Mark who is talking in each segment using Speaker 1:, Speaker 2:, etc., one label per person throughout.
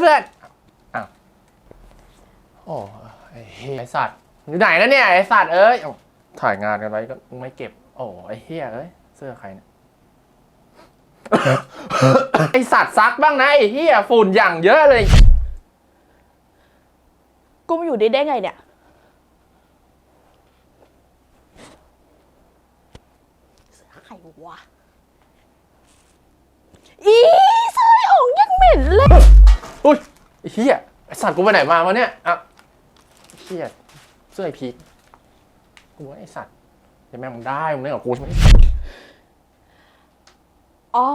Speaker 1: เพื่อนๆอ้าวโอ้ไอ้เหี้ยไอ้สัตว์อยู่ไหนแล้วเนี่ยไอ้สัตว์เอ้ยเอ้าถ่ายงานกันไว้ก็ไม่เก็บ โอ้ไอ้เฮียเอ้ยเสื้อใครเนี่ย ไอสัตว์ซักบ้างนะไอ้เฮียฝุ่นอย่างเยอะเลย
Speaker 2: กูมาอยู่ได้ได้ไงเนี่ย เสื้อใครวะ อีเสื้อออกยังเหม็นเลย
Speaker 1: อุ้ยไอ้เฮียไอสัตว์กูไปไหนมาวะเนี่ยอะไอ้เฮียเสื้อไอพีทกูว่าไอสัตว์ยังแม่งมึงได้มึงเล่นกับกูใช่ไหม
Speaker 2: อ๋อ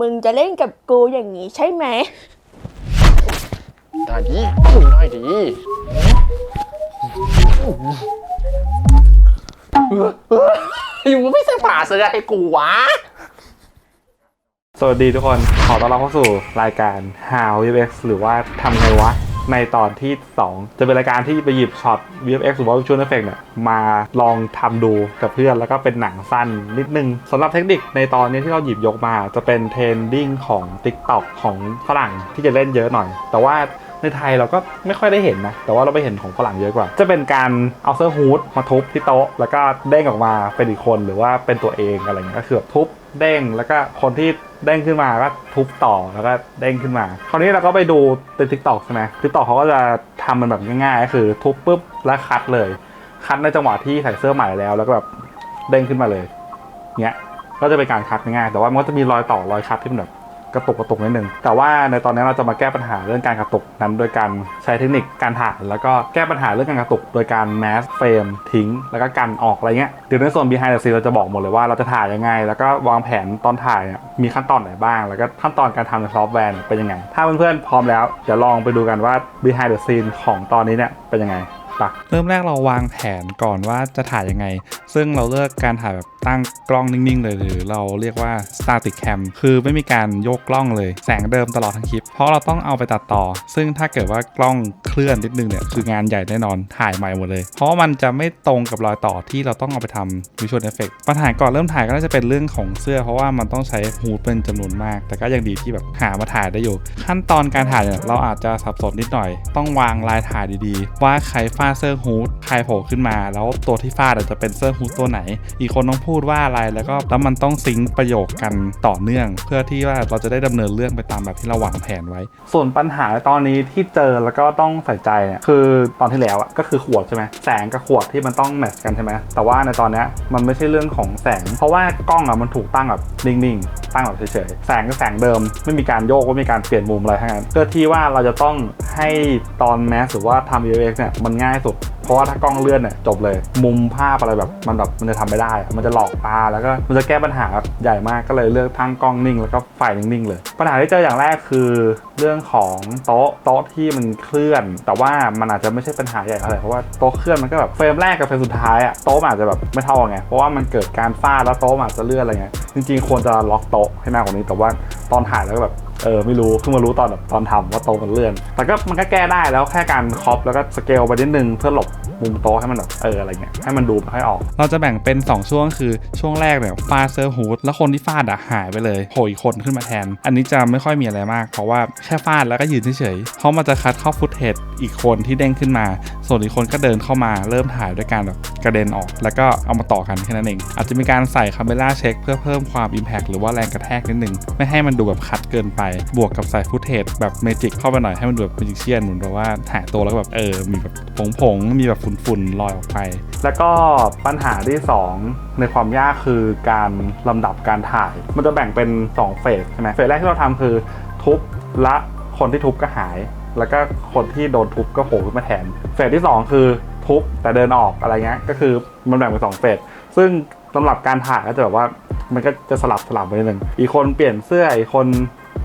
Speaker 2: มึงจะเล่นกับกูอย่างนี้ใช่ไหม
Speaker 1: ได้ดีมึงได้ดีอยู่ไม่ใส่ป่าเสื้อให้กูวะ
Speaker 3: สวัสดีทุกคน ขอต้อนรับเข้าสู่รายการ How VFX หรือว่าทำไงวะ ในตอนที่ 2 จะเป็นรายการที่ไปหยิบช็อต VFX หรือว่า Visual Effect เนี่ยมาลองทำดูกับเพื่อน แล้วก็เป็นหนังสั้นนิดนึงสำหรับเทคนิคในตอนนี้ที่เราหยิบยกมา จะเป็นเทรนดิ้งของ TikTok ของฝรั่งที่จะเล่นเยอะหน่อย แต่ว่าในไทยเราก็ไม่ค่อยได้เห็นนะ แต่ว่าเราไปเห็นของฝรั่งเยอะกว่า จะเป็นการเอาเสื้อฮูดมาทุบที่โต๊ะ แล้วก็เด้งออกมาเป็นอีกคนหรือว่าเป็นตัวเองอะไรเงี้ยก็คือทุบเด้งแล้วก็คนที่ เด้งขึ้นมาก็ทุบต่อแล้วก็เด้งขึ้นมา คราวนี้เราก็ไปดูในทิกตอกใช่ไหมทิกตอกเขาก็จะทำมันแบบง่ายๆ ก็คือทุบปุ๊บแล้วคัดเลย คัดในจังหวะที่ใส่เสื้อใหม่แล้ว แล้วก็แบบเด้งขึ้นมาเลย เนี้ยก็จะเป็นการคัดง่ายแต่ว่ามันก็จะมีรอยต่อรอยคัดที่มันแบบ กระตุกกระตุกนิดนึงแต่ว่าในตอนนี้เราจะมาแก้ปัญหาเรื่องการกระตุกนั้นโดยการใช้เทคนิคการถ่ายแล้วก็แก้ปัญหาเรื่องการกระตุก โดยการแมสเฟรมทิ้ง แล้วก็กันออกอะไรเงี้ยเดี๋ยวในส่วน behind the scene เราจะบอกหมดเลยว่าเราจะถ่ายยังไง แล้วก็วางแผนตอนถ่ายมีขั้นตอนไหนบ้าง แล้วก็ขั้นตอนการทำในซอฟต์แวร์เป็นยังไง ถ้าเพื่อนๆพร้อมแล้วเดี๋ยวลองไปดูกันว่า behind the scene ของตอนนี้เนี่ยเป็นยังไงไปเริ่มแรกเราวางแผนก่อนว่าจะถ่ายยังไง ซึ่งเราเลือกการถ่ายแบบ ตั้งกล้องนิ่งๆ เลยหรือเราเรียกว่า static cam คือไม่มีการโยกกล้องเลย แสงเดิมตลอดทั้งคลิป เพราะเราต้องเอาไปตัดต่อ ซึ่งถ้าเกิดว่ากล้องเคลื่อนนิดนึงเนี่ยคืองานใหญ่แน่นอนถ่ายใหม่หมดเลย เพราะว่ามันจะไม่ตรงกับรอยต่อที่เราต้องเอาไปทำ visual effect ปัญหาก่อนเริ่มถ่ายก็น่าจะเป็นเรื่องของเสื้อ เพราะว่ามันต้องใช้ฮูดเป็นจำนวนมาก แต่ก็ยังดีที่แบบหามาถ่ายได้อยู่ ขั้นตอนการถ่ายเนี่ยเราอาจจะสับสนนิดหน่อย ต้องวางลายถ่ายดีๆ ว่าใครฟาดเสื้อฮูดใครโผล่ขึ้นมา แล้วตัวที่ฟาดจจะเป็นเสื้อฮูดตัวไหน อีกคนต้องพูดดว่าอะไรแล้วก็แล้วมันต้องซิงค์ประโยคกันต่อเนื่อง เพื่อที่ว่าเราจะได้ดำเนินเรื่องไปตามแบบที่เราวางแผนไว้ ส่วนปัญหาตอนนี้ที่เจอแล้วก็ต้องใส่ใจเนี่ยคือตอนที่แล้วอะก็คือขวดใช่ไหมแสงกับขวดที่มันต้องแมทช์กันใช่ไหมแต่ว่าในตอนนี้มันไม่ใช่เรื่องของแสง เพราะว่ากล้องอะมันถูกตั้งแบบนิ่งๆ ตั้งแบบเฉยๆแสงก็แสงเดิม ไม่มีการโยกไม่มีการเปลี่ยนมุมอะไรทั้งนั้นเพื่อที่ว่าเราจะต้องให้ตอนแมสหรือว่าทำ VFX เนี่ยมันง่ายสุดเพราะว่าถ้ากล้องเลื่อนเนี่ยจบเลย มุมภาพอะไรแบบมันแบบมันจะทำไม่ได้ มันจะหลอกตาแล้วก็มันจะแก้ปัญหาใหญ่มากก็เลยเลือกทั้งกล้องนิ่ง แล้วก็ไฟนิ่งๆเลย ปัญหาที่เจออย่างแรกคือเรื่องของโต๊ะโต๊ะที่มันเคลื่อน แต่ว่ามันอาจจะไม่ใช่ปัญหาใหญ่อะไรเพราะว่าโต๊ะเคลื่อนมันก็แบบเฟรมแรกกับเฟรมสุดท้ายอะโต๊ะอาจจะแบบไม่เท่าไงเพราะว่ามันเกิดการฟาดแล้วโต๊ะอาจจะเลื่อนอะไรเงี้ยจริงๆควรจะล็อกโต๊ะให้มากกว่านี้ แต่ว่าตอนถ่ายแล้วก็แบบเออไม่รู้เพิ่งมารู้ตอนแบบตอนทำว่าโต๊ะมันเลื่อน แต่ก็มันก็แก้ได้แล้วแค่การครอปแล้วก็สเกลไปนิดนึงเพื่อหลบ มุมโต๊ะให้มันแบบเอออะไรเงี้ยให้มันดูไม่ค่อยออก เราจะแบ่งเป็น 2 ช่วงคือช่วงแรกเนี่ยฟาเซอร์ฮูดแล้วคนที่ฟาดอะหายไปเลยโผล่อีกคนขึ้นมาแทน อันนี้จะไม่ค่อยมีอะไรมาก เพราะว่าแค่ฟาดแล้วก็ยืนเฉยๆเพราะมันจะคัดเข้าฟุตเทจอีกคนที่เด้งขึ้นมา ส่วนอีกคนก็เดินเข้ามาเริ่มถ่ายด้วยการแบบกระเด็นออก แล้วก็เอามาต่อกันแค่นั้นเองอาจจะมีการใส่คาเมล่าเช็คเพื่อเพิ่มความ Impact หรือว่าแรงกระแทกนิดนึงไม่ให้มันดูแบบคัดเกินไป บวกกับใส่ฟุตเทจแบบเมจิกเข้าไปหน่อยให้มันดูแบบเมจิเชียนเหมือนแบบว่าถ่ายตัวแล้วแบบเออมีแบบผงๆมีแบบฝุ่นๆลอยออกไป แล้วก็ปัญหาที่ 2 ในความยากคือการลำดับการถ่าย มันจะแบ่งเป็น 2 เฟสใช่ไหมเฟสแรกที่เราทำคือทุบละคนที่ทุบก็หาย แล้วก็คนที่โดนทุบก็โผล่ขึ้นมาแทน เฟสที่ 2 คือทุบแต่เดินออกอะไรเงี้ยก็คือมันแบ่งเป็นสองเฟสซึ่งสำหรับการถ่ายก็จะแบบว่ามันก็จะสลับสลับไปนิดนึงอีกคนเปลี่ยนเสื้ออีกคน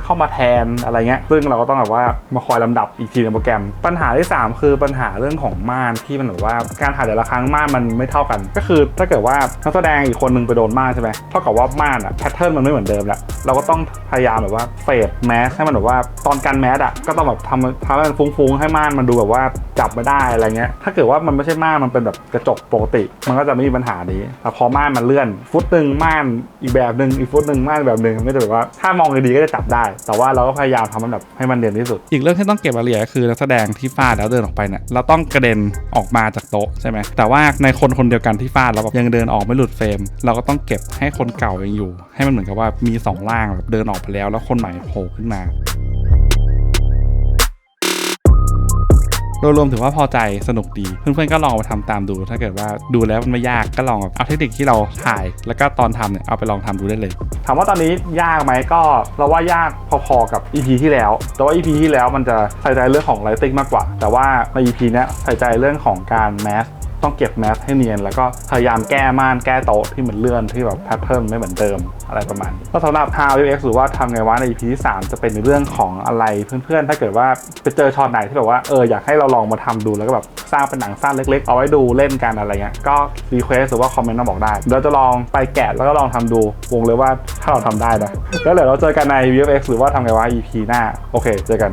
Speaker 3: เข้ามาแทนอะไรเงี้ยซึ่งเราก็ต้องแบบว่ามาคอยลำดับอีกทีในโปรแกรม ปัญหาที่ 3 คือปัญหาเรื่องของม่านที่มันแบบว่าการถ่ายแต่ละครั้งม่านมันไม่เท่ากัน ก็คือถ้าเกิดว่านักแสดงอีกคนนึงไปโดนม่านใช่ไหมเท่ากับว่าม่านอะแพทเทิร์นมันไม่เหมือนเดิมแล้วเราก็ต้องพยายามแบบว่าเฟดแมสให้มันแบบว่าตอนกันแมสอะก็ต้องแบบทำทำให้มันฟุ้งๆให้ม่านมันดูแบบว่าจับไม่ได้อะไรเงี้ยถ้าเกิดว่ามันไม่ใช่ม่านมันเป็นแบบกระจกปกติ มันก็จะไม่มีปัญหานี้แต่พอม่านมันเลื่อน ฟุตหนึ่งม่านอีกแบบหนึ่งอีกฟุตหนึ่งม่านแบบหนึ่งไม่ได้แบบว่าถ้ามองดีๆก็จะจับได้แต่ว่าเราก็พยายามทำมันแบบให้มันเด่นที่สุด อีกเรื่องที่ต้องเก็บรายละเอียดก็คือนักแสดงที่ฟาดแล้วเดินออกไปเนี่ยเราต้องกระเด็นออกมาจากโต๊ะใช่ไหมแต่ว่าในคนคนเดียวกันที่ฟาดแล้วแบบยังเดินออกไม่หลุดเฟรม เราก็ต้องเก็บให้คนเก่ายังอยู่ ให้มันเหมือนกับว่ามีสองร่างแบบเดินออกไปแล้วแล้วคนใหม่โผล่ขึ้นมา โดยรวมถือว่าพอใจสนุกดี เพื่อนๆก็ลองมาไปทำตามดู ถ้าเกิดว่าดูแล้วมันไม่ยากก็ลองเอาเทคนิคที่เราถ่าย แล้วก็ตอนทำเนี่ยเอาไปลองทำดูได้เลย ถามว่าตอนนี้ยากไหมก็เราว่ายากพอๆกับ EP ที่แล้ว แต่ว่า EP ที่แล้วมันจะใส่ใจเรื่องของไลติ้งมากกว่า แต่ว่าใน EP เนี้ยใส่ใจเรื่องของการแมส ต้องเก็บแมสให้เนียน แล้วก็พยายามแก้ม่านแก้โต๊ะที่มันเลื่อนที่แบบแพทเทิร์นไม่เหมือนเดิมอะไรประมาณนี้แล้วสำหรับ How UX หรือว่าทำไงวะใน EP ที่3จะเป็นในเรื่องของอะไรเพื่อนๆ ถ้าเกิดว่าไปเจอช็อตไหนที่แบบว่าเอออยากให้เราลองมาทำดูแล้วก็แบบสร้างเป็นหนังสั้นเล็กๆ เอาไว้ดูเล่นกันอะไรเงี้ยก็รีเควสหรือว่าคอมเมนต์มาบอกได้เดี๋ยวจะลองไปแกะแล้วก็ลองทำดูวงเลยว่าถ้าเราทำได้นะแล้วเดี๋ยวเราเจอกันใน VFX หรือว่าทำไงวะ EP หน้าโอเค เจอกัน